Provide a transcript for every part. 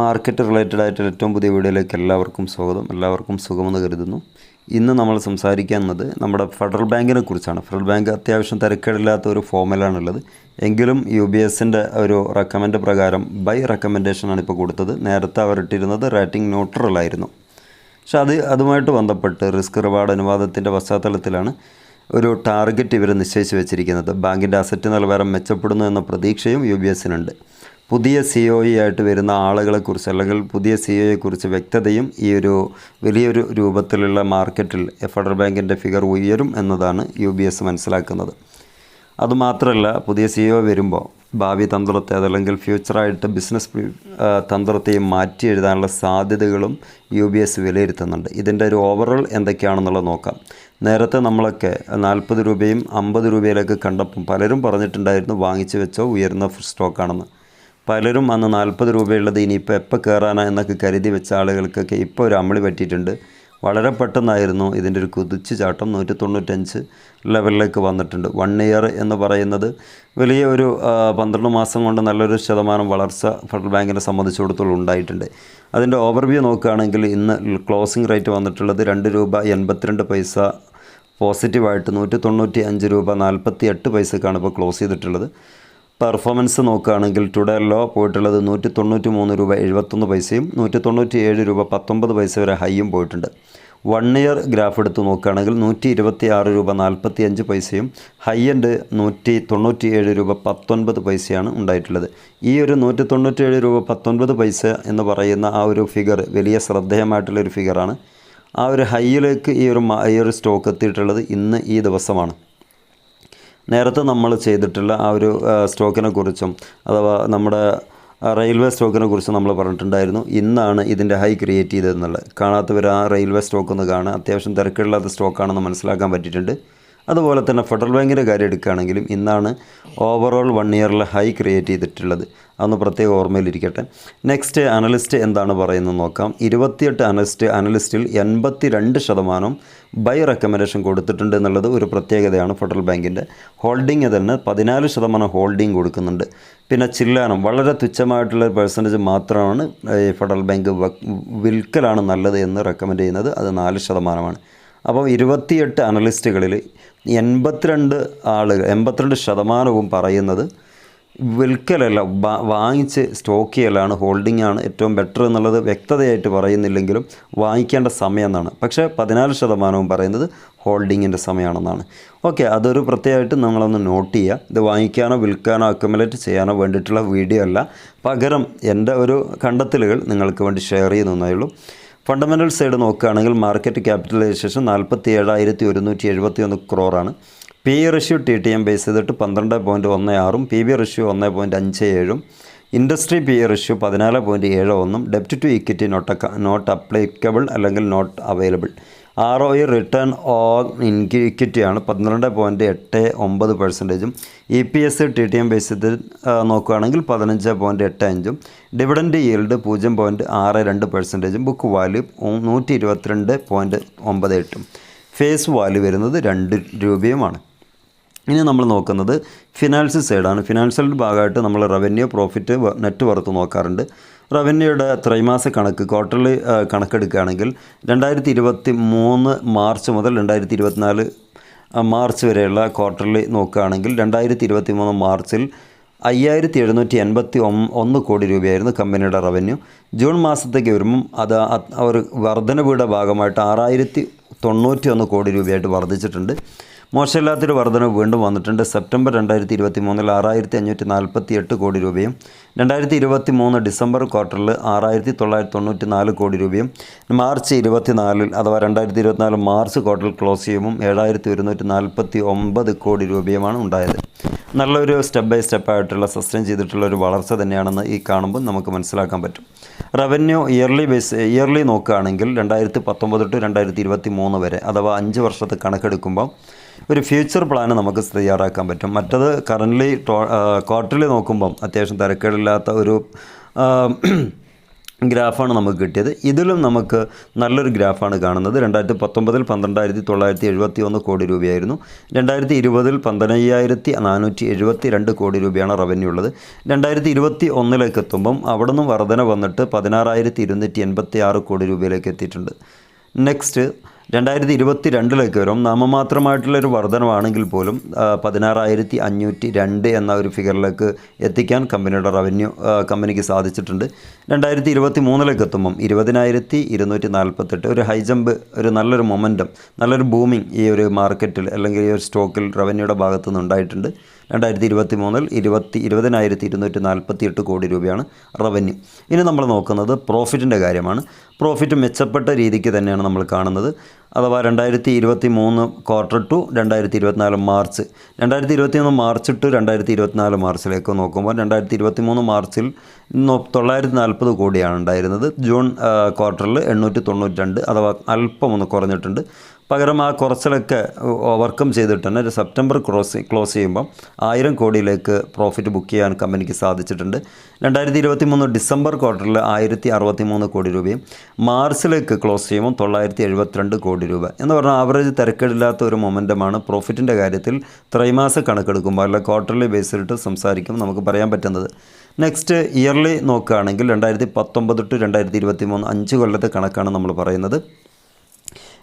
Market related ആയിട്ട് ഏറ്റവും പുതിയ വീഡിയോയിലേക്ക് എല്ലാവർക്കും സ്വാഗതം. എല്ലാവർക്കും സുഖമെന്ന് കരുതുന്നു. ഇന്ന് നമ്മൾ സംസാരിക്കുന്നത് നമ്മുടെ ഫെഡറൽ ബാങ്കിനെ കുറിച്ചാണ്. ഫെഡറൽ ബാങ്ക് അത്യാവശ്യം തിരക്കേടില്ലാത്ത ഒരു ഫോമിലാണുള്ളത് എങ്കിലും യു ബി എസിന്റെ ഒരു റെക്കമെൻഡ് പ്രകാരം ബൈ റെക്കമെൻഡേഷനാണ് ഇപ്പോൾ കൊടുത്തത്. നേരത്തെ അവരിട്ടിരുന്നത് റേറ്റിംഗ് ന്യൂട്രൽ ആയിരുന്നു. പക്ഷെ അത് അതുമായിട്ട് ബന്ധപ്പെട്ട് റിസ്ക് റിവാർഡ് അനുവാദത്തിന്റെ പശ്ചാത്തലത്തിലാണ് ഒരു ടാർഗറ്റ് ഇവർ നിശ്ചയിച്ച് വെച്ചിരിക്കുന്നത്. ബാങ്കിന്റെ അസറ്റ് നിലവാരം മെച്ചപ്പെടുന്നു എന്ന പ്രതീക്ഷയും യു ബി എസിനുണ്ട് പുതിയ സി ഒ ഇ ആയിട്ട് വരുന്ന ആളുകളെക്കുറിച്ച് അല്ലെങ്കിൽ പുതിയ സി ഒ യെക്കുറിച്ച് വ്യക്തതയും ഈ ഒരു വലിയൊരു രൂപത്തിലുള്ള മാർക്കറ്റിൽ ഫെഡറൽ ബാങ്കിന്റെ ഫിഗർ ഉയരും എന്നതാണ് യു ബി എസ് മനസ്സിലാക്കുന്നത്. അതുമാത്രമല്ല പുതിയ സി ഒ വരുമ്പോൾ ഭാവി തന്ത്രത്തെ അതല്ലെങ്കിൽ ഫ്യൂച്ചറായിട്ട് ബിസിനസ് തന്ത്രത്തെയും മാറ്റി എഴുതാനുള്ള സാധ്യതകളും യു ബി എസ് വിലയിരുത്തുന്നുണ്ട്. ഇതിന്റെ ഒരു ഓവറോൾ എന്തൊക്കെയാണെന്നുള്ളത് നോക്കാം. നേരത്തെ നമ്മളൊക്കെ നാൽപ്പത് രൂപയും അമ്പത് രൂപയിലൊക്കെ കണ്ടപ്പം പലരും പറഞ്ഞിട്ടുണ്ടായിരുന്നു വാങ്ങിച്ചു വെച്ചോ ഉയർന്ന സ്റ്റോക്കാണെന്ന്. പലരും അന്ന് നാൽപ്പത് രൂപയുള്ളത് ഇനിയിപ്പോൾ എപ്പോൾ കയറാനാ എന്നൊക്കെ കരുതി വെച്ച ആളുകൾക്കൊക്കെ ഇപ്പോൾ ഒരു അമളി പറ്റിയിട്ടുണ്ട്. വളരെ പെട്ടെന്നായിരുന്നു ഇതിന്റെ ഒരു കുതിച്ചു ചാട്ടം നൂറ്റി തൊണ്ണൂറ്റഞ്ച് ലെവലിലേക്ക് വന്നിട്ടുണ്ട്. വൺ ഇയർ എന്ന് പറയുന്നത് വലിയ ഒരു പന്ത്രണ്ട് മാസം കൊണ്ട് നല്ലൊരു ശതമാനം വളർച്ച ഫെഡറൽ ബാങ്കിനെ സംബന്ധിച്ചിടത്തോളം ഉണ്ടായിട്ടുണ്ട്. അതിന്റെ ഓവർവ്യൂ നോക്കുകയാണെങ്കിൽ ഇന്ന് ക്ലോസിംഗ് റേറ്റ് വന്നിട്ടുള്ളത് രണ്ട് രൂപ എൺപത്തിരണ്ട് പൈസ പോസിറ്റീവായിട്ട് നൂറ്റി തൊണ്ണൂറ്റി അഞ്ച് രൂപ നാൽപ്പത്തി എട്ട് പൈസക്കാണ് ഇപ്പോൾ ക്ലോസ് ചെയ്തിട്ടുള്ളത്. പെർഫോമൻസ് നോക്കുകയാണെങ്കിൽ ടുഡേ ലോ പോയിട്ടുള്ളത് നൂറ്റി തൊണ്ണൂറ്റി മൂന്ന് രൂപ എഴുപത്തൊന്ന് പൈസയും നൂറ്റി തൊണ്ണൂറ്റി ഏഴ് രൂപ പത്തൊമ്പത് പൈസ വരെ ഹൈയും പോയിട്ടുണ്ട്. വൺ ഇയർ ഗ്രാഫ് എടുത്ത് നോക്കുകയാണെങ്കിൽ നൂറ്റി ഇരുപത്തി ആറ് രൂപ നാൽപ്പത്തി അഞ്ച് പൈസയും ഹൈ എൻഡ് നൂറ്റി തൊണ്ണൂറ്റി ഏഴ് രൂപ പത്തൊൻപത് പൈസയാണ് ഉണ്ടായിട്ടുള്ളത്. ഈ ഒരു നൂറ്റി തൊണ്ണൂറ്റി ഏഴ് രൂപ പത്തൊൻപത് പൈസ എന്ന് പറയുന്ന ആ ഒരു ഫിഗർ വലിയ ശ്രദ്ധേയമായിട്ടുള്ള ഒരു ഫിഗറാണ് ആ ഒരു ഹൈയിലേക്ക് ഈ ഒരു ഈ ഒരു സ്റ്റോക്ക് എത്തിയിട്ടുള്ളത് ഇന്ന് ഈ ദിവസമാണ്. നേരത്തെ നമ്മൾ ചെയ്തിട്ടുള്ള ആ ഒരു സ്റ്റോക്കിനെ കുറിച്ചും അഥവാ നമ്മുടെ റെയിൽവേ സ്റ്റോക്കിനെ കുറിച്ച് നമ്മൾ പറഞ്ഞിട്ടുണ്ടായിരുന്നു. ഇന്നാണ് ഇതിന്റെ ഹൈ ക്രിയേറ്റ് ചെയ്തതെന്നുള്ളത് കാണാത്തവർ ആ റെയിൽവേ സ്റ്റോക്ക് ഒന്ന് കാണുക. അത്യാവശ്യം തിരക്കില്ലാത്ത സ്റ്റോക്കാണെന്ന് മനസ്സിലാക്കാൻ പറ്റിയിട്ടുണ്ട്. അതുപോലെ തന്നെ ഫെഡറൽ ബാങ്കിന്റെ കാര്യം എടുക്കുകയാണെങ്കിലും ഇന്നാണ് ഓവറോൾ വൺ ഇയറിലെ ഹൈ ക്രിയേറ്റ് ചെയ്തിട്ടുള്ളത്. അതൊന്ന് പ്രത്യേക ഓർമ്മയിലിരിക്കട്ടെ. നെക്സ്റ്റ് അനലിസ്റ്റ് എന്താണ് പറയുന്നത് നോക്കാം. ഇരുപത്തിയെട്ട് അനലിസ്റ്റ് അനലിസ്റ്റിൽ എൺപത്തി രണ്ട് ശതമാനം ബൈ റെക്കമെൻഡേഷൻ കൊടുത്തിട്ടുണ്ട് എന്നുള്ളത് ഒരു പ്രത്യേകതയാണ് ഫെഡറൽ ബാങ്കിന്റെ. ഹോൾഡിംഗ് തന്നെ പതിനാല് ശതമാനം ഹോൾഡിംഗ് കൊടുക്കുന്നുണ്ട്. പിന്നെ ചില്ലാനം വളരെ തുച്ഛമായിട്ടുള്ള പെർസെന്റേജ് മാത്രമാണ് ഈ ഫെഡറൽ ബാങ്ക് വിൽക്കലാണ് നല്ലത് എന്ന് റെക്കമെൻഡ് ചെയ്യുന്നത്. അത് നാല് ശതമാനമാണ്. അപ്പോൾ ഇരുപത്തിയെട്ട് അനലിസ്റ്റുകളിൽ എൺപത്തിരണ്ട് ആളുകൾ എൺപത്തിരണ്ട് ശതമാനവും പറയുന്നത് വിൽക്കലല്ല വാങ്ങിച്ച് സ്റ്റോക്ക് ചെയ്യലാണ് ഹോൾഡിംഗ് ആണ് ഏറ്റവും ബെറ്റർ എന്നുള്ളത് വ്യക്തതയായിട്ട് പറയുന്നില്ലെങ്കിലും വാങ്ങിക്കേണ്ട സമയം എന്നാണ് പക്ഷേ പതിനാല് ശതമാനവും പറയുന്നത് ഹോൾഡിങ്ങിന്റെ സമയമാണെന്നാണ്. ഓക്കെ അതൊരു പ്രത്യേകമായിട്ട് നമ്മളൊന്ന് നോട്ട് ചെയ്യുക. ഇത് വാങ്ങിക്കാനോ വിൽക്കാനോ അക്യുമുലേറ്റ് ചെയ്യാനോ വേണ്ടിയിട്ടുള്ള വീഡിയോ അല്ല. പകരം എന്റെ ഒരു കണ്ടെത്തലുകൾ നിങ്ങൾക്ക് വേണ്ടി ഷെയർ ചെയ്യുന്നതേ ഉള്ളൂ. ഫണ്ടമെന്റൽ സൈഡ് നോക്കുകയാണെങ്കിൽ മാർക്കറ്റ് ക്യാപിറ്റലൈസേഷൻ നാൽപ്പത്തി ഏഴായിരത്തി ഒരുന്നൂറ്റി എഴുപത്തി ഒന്ന് ക്രോറാണ് P E ratio T T M base ചെയ്തിട്ട് പന്ത്രണ്ട് പോയിന്റ് ഒന്ന് ആറും പി ബി റഷ്യൂ ഒന്ന് പോയിന്റ് അഞ്ച് ഏഴും ഇൻഡസ്ട്രി പി ഇ റഷ്യൂ പതിനാല് പോയിന്റ് ഏഴ് ഒന്നും ഡെപ്റ്റ് to equity not not applicable അല്ലെങ്കിൽ not available. R O E return on ഇക്വിറ്റിയാണ് പന്ത്രണ്ട് പോയിന്റ് എട്ട് ഒമ്പത് പെർസെന്റേജും. E P S T T M base ചെയ്ത് നോക്കുകയാണെങ്കിൽ പതിനഞ്ച് പോയിന്റ് എട്ട് അഞ്ചും. ഡിവിഡന്റ് ഈൽഡ് പൂജ്യം പോയിന്റ് ആറ് രണ്ട് പെർസെന്റേജും. ബുക്ക് വാല്യൂ നൂറ്റി ഇരുപത്തിരണ്ട് പോയിന്റ് ഒമ്പത് എട്ടും. ഫേസ് വാല്യൂ വരുന്നത് രണ്ട് രൂപയുമാണ്. ഇനി നമ്മൾ നോക്കുന്നത് ഫിനാൻസ് സൈഡാണ് ഫിനാൻഷ്യലിന്റെ ഭാഗമായിട്ട് നമ്മൾ റവന്യൂ പ്രോഫിറ്റ് നെറ്റ് വർത്ത് നോക്കാറുണ്ട്. റവന്യൂയുടെ ത്രൈമാസ കണക്ക് ക്വാർട്ടർലി കണക്കെടുക്കുകയാണെങ്കിൽ രണ്ടായിരത്തി ഇരുപത്തി മൂന്ന് മാർച്ച് മുതൽ രണ്ടായിരത്തി ഇരുപത്തിനാല് മാർച്ച് വരെയുള്ള ക്വാർട്ടർലി നോക്കുകയാണെങ്കിൽ രണ്ടായിരത്തി ഇരുപത്തി മൂന്ന് മാർച്ചിൽ അയ്യായിരത്തി എഴുന്നൂറ്റി എൺപത്തി ഒന്ന് കോടി രൂപയായിരുന്നു കമ്പനിയുടെ റവന്യൂ ജൂൺ മാസത്തേക്ക് വരുമ്പം അത് ഒരു വർധനവിയുടെ ഭാഗമായിട്ട് ആറായിരത്തി തൊണ്ണൂറ്റി ഒന്ന് കോടി രൂപയായിട്ട് വർദ്ധിച്ചിട്ടുണ്ട്. മോശമില്ലാത്തൊരു വർധനവ് വീണ്ടും വന്നിട്ടുണ്ട്. സെപ്റ്റംബർ രണ്ടായിരത്തി ഇരുപത്തി മൂന്നിൽ ആറായിരത്തി അഞ്ഞൂറ്റി നാൽപ്പത്തി എട്ട് കോടി രൂപയും രണ്ടായിരത്തി ഇരുപത്തി മൂന്ന് ഡിസംബർ ക്വാർട്ടറിൽ ആറായിരത്തി തൊള്ളായിരത്തി തൊണ്ണൂറ്റി നാല് കോടി രൂപയും മാർച്ച് ഇരുപത്തിനാലിൽ അഥവാ രണ്ടായിരത്തി ഇരുപത്തിനാല് മാർച്ച് ക്വാർട്ടറിൽ ക്ലോസ് ചെയ്യുമ്പോൾ ഏഴായിരത്തി ഒരുന്നൂറ്റി നാൽപ്പത്തി ഒമ്പത് കോടി രൂപയുമാണ് ഉണ്ടായത്. നല്ലൊരു സ്റ്റെപ്പ് ബൈ സ്റ്റെപ്പ് ആയിട്ടുള്ള സസ്റ്റെയിൻ ചെയ്തിട്ടുള്ള ഒരു വളർച്ച തന്നെയാണെന്ന് ഈ കാണുമ്പോൾ നമുക്ക് മനസ്സിലാക്കാൻ പറ്റും. റവന്യൂ ഇയർലി ബേസ് ഇയർലി നോക്കുകയാണെങ്കിൽ രണ്ടായിരത്തി പത്തൊമ്പത് ടു രണ്ടായിരത്തി ഇരുപത്തി മൂന്ന് വരെ അഥവാ അഞ്ച് വർഷത്തെ കണക്കെടുക്കുമ്പോൾ ഒരു ഫ്യൂച്ചർ പ്ലാൻ നമുക്ക് തയ്യാറാക്കാൻ പറ്റും. മറ്റത് കറന്റ്ലി ക്വാർട്ടർലി നോക്കുമ്പം അത്യാവശ്യം തിരക്കേടില്ലാത്ത ഒരു ഗ്രാഫാണ് നമുക്ക് കിട്ടിയത്. ഇതിലും നമുക്ക് നല്ലൊരു ഗ്രാഫാണ് കാണുന്നത്. രണ്ടായിരത്തി പത്തൊമ്പതിൽ പന്ത്രണ്ടായിരത്തി തൊള്ളായിരത്തി എഴുപത്തി ഒന്ന് കോടി രൂപയായിരുന്നു. രണ്ടായിരത്തി ഇരുപതിൽ പന്ത്രണ്ടായിരത്തി നാനൂറ്റി എഴുപത്തി രണ്ട് കോടി രൂപയാണ് റവന്യൂ ഉള്ളത്. രണ്ടായിരത്തി ഇരുപത്തി ഒന്നിലേക്ക് എത്തുമ്പം അവിടെ നിന്നും വർധന വന്നിട്ട് പതിനാറായിരത്തി ഇരുന്നൂറ്റി എൺപത്തി ആറ് കോടി രൂപയിലേക്ക് എത്തിയിട്ടുണ്ട്. നെക്സ്റ്റ് രണ്ടായിരത്തി ഇരുപത്തി രണ്ടിലേക്ക് വരും നാമമാത്രമായിട്ടുള്ളൊരു വർധനമാണെങ്കിൽ പോലും പതിനാറായിരത്തി അഞ്ഞൂറ്റി രണ്ട് എന്ന ഒരു ഫിഗറിലേക്ക് എത്തിക്കാൻ കമ്പനിയുടെ റവന്യൂ കമ്പനിക്ക് സാധിച്ചിട്ടുണ്ട് രണ്ടായിരത്തി ഇരുപത്തി മൂന്നിലേക്ക് എത്തുമ്പം ഇരുപതിനായിരത്തി ഇരുന്നൂറ്റി നാൽപ്പത്തെട്ട് ഒരു ഹൈ ജമ്പ് ഒരു നല്ലൊരു മൊമെന്റം നല്ലൊരു ബൂമിങ് ഈ ഒരു മാർക്കറ്റിൽ അല്ലെങ്കിൽ ഈ ഒരു സ്റ്റോക്കിൽ റവന്യൂയുടെ ഭാഗത്തു നിന്ന് ഉണ്ടായിട്ടുണ്ട്. രണ്ടായിരത്തി ഇരുപത്തി മൂന്നിൽ ഇരുപത്തി ഇരുപതിനായിരത്തി ഇരുന്നൂറ്റി നാൽപ്പത്തി എട്ട് കോടി രൂപയാണ് റവന്യൂ. ഇനി നമ്മൾ നോക്കുന്നത് പ്രോഫിറ്റിന്റെ കാര്യമാണ്. പ്രോഫിറ്റ് മെച്ചപ്പെട്ട രീതിക്ക് തന്നെയാണ് നമ്മൾ കാണുന്നത്. അഥവാ രണ്ടായിരത്തി ഇരുപത്തി മൂന്ന് ക്വാർട്ടർ ടു രണ്ടായിരത്തി ഇരുപത്തിനാല് മാർച്ച്. രണ്ടായിരത്തി ഇരുപത്തി മൂന്ന് മാർച്ച് ടു രണ്ടായിരത്തി ഇരുപത്തിനാല് മാർച്ചിലേക്ക് നോക്കുമ്പോൾ രണ്ടായിരത്തി ഇരുപത്തി മൂന്ന് മാർച്ചിൽ തൊള്ളായിരത്തി നാൽപ്പത് കോടിയാണ് ഉണ്ടായിരുന്നത്. ജൂൺ ക്വാർട്ടറിൽ എണ്ണൂറ്റി തൊണ്ണൂറ്റി രണ്ട് അഥവാ അല്പം ഒന്ന് കുറഞ്ഞിട്ടുണ്ട്. പകരം ആ കുറച്ചിലൊക്കെ ഓവർകം ചെയ്തിട്ട് തന്നെ ഒരു സെപ്റ്റംബർ ക്രോസ് ക്ലോസ് ചെയ്യുമ്പം ആയിരം കോടിയിലേക്ക് പ്രോഫിറ്റ് ബുക്ക് ചെയ്യാൻ കമ്പനിക്ക് സാധിച്ചിട്ടുണ്ട്. രണ്ടായിരത്തി ഇരുപത്തി മൂന്ന് ഡിസംബർ ക്വാർട്ടറിൽ ആയിരത്തി അറുപത്തി മൂന്ന് കോടി രൂപയും മാർച്ചിലേക്ക് ക്ലോസ് ചെയ്യുമ്പോൾ തൊള്ളായിരത്തി എഴുപത്തിരണ്ട് കോടി രൂപ. എന്ന് പറഞ്ഞാൽ ആവറേജ് തിരക്കേടില്ലാത്ത ഒരു മൊമെന്റമാണ് പ്രോഫിറ്റിന്റെ കാര്യത്തിൽ ത്രൈമാസ കണക്കെടുക്കുമ്പോൾ അല്ല ക്വാർട്ടർലി ബേസിലിട്ട് സംസാരിക്കും നമുക്ക് പറയാൻ പറ്റുന്നത്. നെക്സ്റ്റ് ഇയർലി നോക്കുകയാണെങ്കിൽ രണ്ടായിരത്തി പത്തൊമ്പത് ടു രണ്ടായിരത്തി ഇരുപത്തി മൂന്ന് അഞ്ച് കൊല്ലത്തെ കണക്കാണ് നമ്മൾ പറയുന്നത്.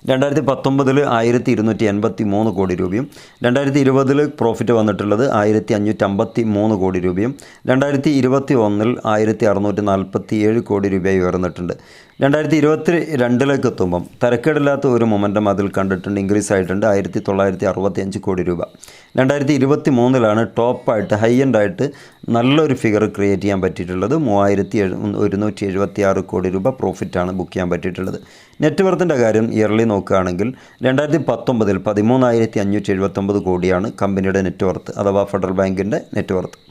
രണ്ടായിരത്തി പത്തൊമ്പതിൽ ആയിരത്തി ഇരുന്നൂറ്റി എൺപത്തി മൂന്ന് കോടി രൂപയും രണ്ടായിരത്തി ഇരുപതിൽ പ്രോഫിറ്റ് വന്നിട്ടുള്ളത് ആയിരത്തി അഞ്ഞൂറ്റി അമ്പത്തി മൂന്ന് കോടി രൂപയും രണ്ടായിരത്തി ഇരുപത്തി ഒന്നിൽ ആയിരത്തി അറുന്നൂറ്റി നാൽപ്പത്തി ഏഴ് കോടി രൂപയായി ഉയർന്നിട്ടുണ്ട്. രണ്ടായിരത്തി ഇരുപത്തി രണ്ടിലേക്ക് എത്തുമ്പം തരക്കേടില്ലാത്ത ഒരു മൊമെന്റം അതിൽ കണ്ടിട്ടുണ്ട് ഇൻക്രീസ് ആയിട്ടുണ്ട്. ആയിരത്തി തൊള്ളായിരത്തി അറുപത്തി അഞ്ച് കോടി രൂപ. രണ്ടായിരത്തി ഇരുപത്തി മൂന്നിലാണ് ടോപ്പായിട്ട് ഹൈ എൻഡായിട്ട് നല്ലൊരു ഫിഗർ ക്രിയേറ്റ് ചെയ്യാൻ പറ്റിയിട്ടുള്ളത്. മൂവായിരത്തി ഒരുന്നൂറ്റി എഴുപത്തി ആറ് കോടി രൂപ പ്രോഫിറ്റാണ് ബുക്ക് ചെയ്യാൻ പറ്റിയിട്ടുള്ളത്. നെറ്റ്വർത്തിന്റെ കാര്യം ഇയർലി നോക്കുകയാണെങ്കിൽ രണ്ടായിരത്തി പത്തൊമ്പതിൽ പതിമൂന്നായിരത്തി അഞ്ഞൂറ്റി എഴുപത്തൊമ്പത് കോടിയാണ് കമ്പനിയുടെ നെറ്റ്വർത്ത് അഥവാ ഫെഡറൽ ബാങ്കിന്റെ നെറ്റ് വർത്ത്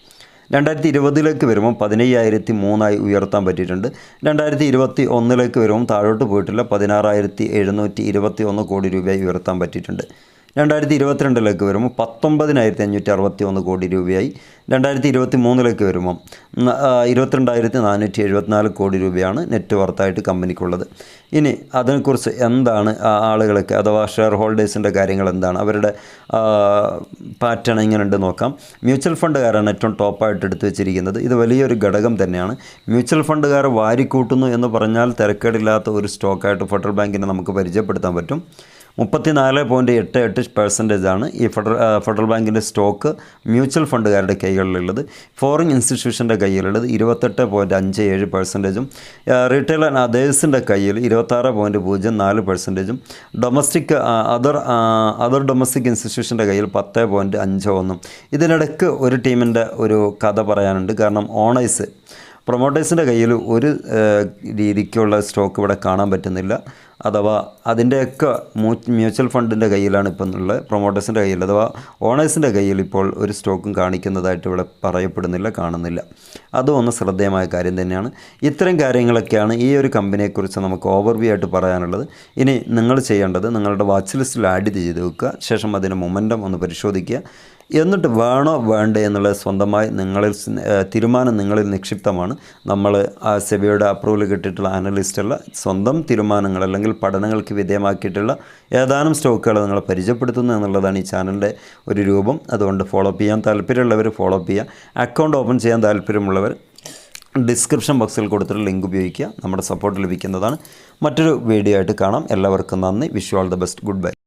രണ്ടായിരത്തി ഇരുപതിലേക്ക് വരുമ്പോൾ പതിനയ്യായിരത്തി മൂന്നായി ഉയർത്താൻ പറ്റിയിട്ടുണ്ട്. രണ്ടായിരത്തി ഇരുപത്തി ഒന്നിലേക്ക് വരുമ്പോൾ താഴോട്ട് പോയിട്ടില്ല. പതിനാറായിരത്തി എഴുന്നൂറ്റി ഇരുപത്തി ഒന്ന് കോടി രൂപയായി ഉയർത്താൻ പറ്റിയിട്ടുണ്ട്. രണ്ടായിരത്തി ഇരുപത്തിരണ്ടിലേക്ക് വരുമ്പോൾ പത്തൊമ്പതിനായിരത്തി അഞ്ഞൂറ്റി അറുപത്തി ഒന്ന് കോടി രൂപയായി. രണ്ടായിരത്തി ഇരുപത്തി മൂന്നിലേക്ക് വരുമ്പം ഇരുപത്തിരണ്ടായിരത്തി നാനൂറ്റി എഴുപത്തിനാല് കോടി രൂപയാണ് നെറ്റ് വർത്തായിട്ട് കമ്പനിക്കുള്ളത്. ഇനി അതിനെക്കുറിച്ച് എന്താണ് ആളുകൾക്ക് അഥവാ ഷെയർ ഹോൾഡേഴ്സിന്റെ കാര്യങ്ങൾ എന്താണ്? അവരുടെ പാറ്റേൺ ഇങ്ങനെ ഉണ്ട് നോക്കാം. മ്യൂച്വൽ ഫണ്ടുകാരാണ് ഏറ്റവും ടോപ്പായിട്ട് എടുത്തു വെച്ചിരിക്കുന്നത്. ഇത് വലിയൊരു ഘടകം തന്നെയാണ്. മ്യൂച്വൽ ഫണ്ടുകാർ വാരിക്കൂട്ടുന്നു എന്ന് പറഞ്ഞാൽ തിരക്കേടില്ലാത്ത ഒരു സ്റ്റോക്കായിട്ട് ഫെഡറൽ ബാങ്കിനെ നമുക്ക് പരിചയപ്പെടുത്താൻ പറ്റും. മുപ്പത്തിനാല് പോയിന്റ് എട്ട് എട്ട് പെർസെന്റേജ് ആണ് ഈ ഫെഡറൽ ഫെഡറൽ ബാങ്കിന്റെ സ്റ്റോക്ക് മ്യൂച്വൽ ഫണ്ടുകാരുടെ കൈകളിലുള്ളത് ഫോറിൻ ഇൻസ്റ്റിറ്റ്യൂഷന്റെ കയ്യിലുള്ളത് ഇരുപത്തെട്ട് പോയിന്റ് അഞ്ച് ഏഴ് പെർസെന്റേജും റീറ്റെയിൽ ആൻഡ് അതേഴ്സിന്റെ കയ്യിൽ ഇരുപത്താറ് പോയിന്റ് പൂജ്യം നാല് പെർസെന്റേജും ഡൊമസ്റ്റിക് അതർ അതർ ഡൊമസ്റ്റിക് ഇൻസ്റ്റിറ്റ്യൂഷന്റെ കയ്യിൽ പത്ത് പോയിന്റ് അഞ്ച് ഒന്നും. ഇതിനിടയ്ക്ക് ഒരു ടീമിന്റെ ഒരു കഥ പറയാനുണ്ട്. കാരണം ഓണേഴ്സ് പ്രൊമോട്ടേഴ്സിന്റെ കയ്യിൽ ഒരു രീതിക്കുള്ള സ്റ്റോക്ക് ഇവിടെ കാണാൻ പറ്റുന്നില്ല. അഥവാ അതിന്റെയൊക്കെ മ്യൂച്വൽ ഫണ്ടിന്റെ കയ്യിലാണ് ഇപ്പം ഉള്ളത് പ്രൊമോട്ടേഴ്സിന്റെ കയ്യിൽ. അഥവാ ഓണേഴ്സിന്റെ കയ്യിൽ ഇപ്പോൾ ഒരു സ്റ്റോക്കും കാണിക്കുന്നതായിട്ട് ഇവിടെ പറയപ്പെടുന്നില്ല കാണുന്നില്ല. അതും ഒന്ന് ശ്രദ്ധേയമായ കാര്യം തന്നെയാണ്. ഇത്തരം കാര്യങ്ങളൊക്കെയാണ് ഈ ഒരു കമ്പനിയെക്കുറിച്ച് നമുക്ക് ഓവർവ്യൂ ആയിട്ട് പറയാനുള്ളത്. ഇനി നിങ്ങൾ ചെയ്യേണ്ടത് നിങ്ങളുടെ വാച്ച് ലിസ്റ്റിൽ ആഡ് ചെയ്ത് വെക്കുക. ശേഷം അതിന്റെ മൊമെന്റം ഒന്ന് പരിശോധിക്കുക. എന്നിട്ട് വേണോ വേണ്ടേ എന്നുള്ള സ്വന്തമായി നിങ്ങളിൽ തീരുമാനം നിങ്ങളിൽ നിക്ഷിപ്തമാണ്. നമ്മൾ ആ സെബിയുടെ അപ്രൂവൽ കിട്ടിയിട്ടുള്ള അനലിസ്റ്റുള്ള സ്വന്തം തീരുമാനങ്ങൾ അല്ലെങ്കിൽ പഠനങ്ങൾക്ക് വിധേയമാക്കിയിട്ടുള്ള ഏതാനും സ്റ്റോക്കുകൾ നിങ്ങളെ പരിചയപ്പെടുത്തുന്നു എന്നുള്ളതാണ് ഈ ചാനലിന്റെ ഒരു രൂപം. അതുകൊണ്ട് ഫോളോ അപ്പ് ചെയ്യാൻ താല്പര്യമുള്ളവർ ഫോളോ അപ്പ് ചെയ്യുക. അക്കൗണ്ട് ഓപ്പൺ ചെയ്യാൻ താല്പര്യമുള്ളവർ ഡിസ്ക്രിപ്ഷൻ ബോക്സിൽ കൊടുത്തിട്ട് ലിങ്ക് ഉപയോഗിക്കുക. നമ്മുടെ സപ്പോർട്ട് ലഭിക്കുന്നതാണ്. മറ്റൊരു വീഡിയോ ആയിട്ട് കാണാം. എല്ലാവർക്കും നന്ദി. Wish all the best good bye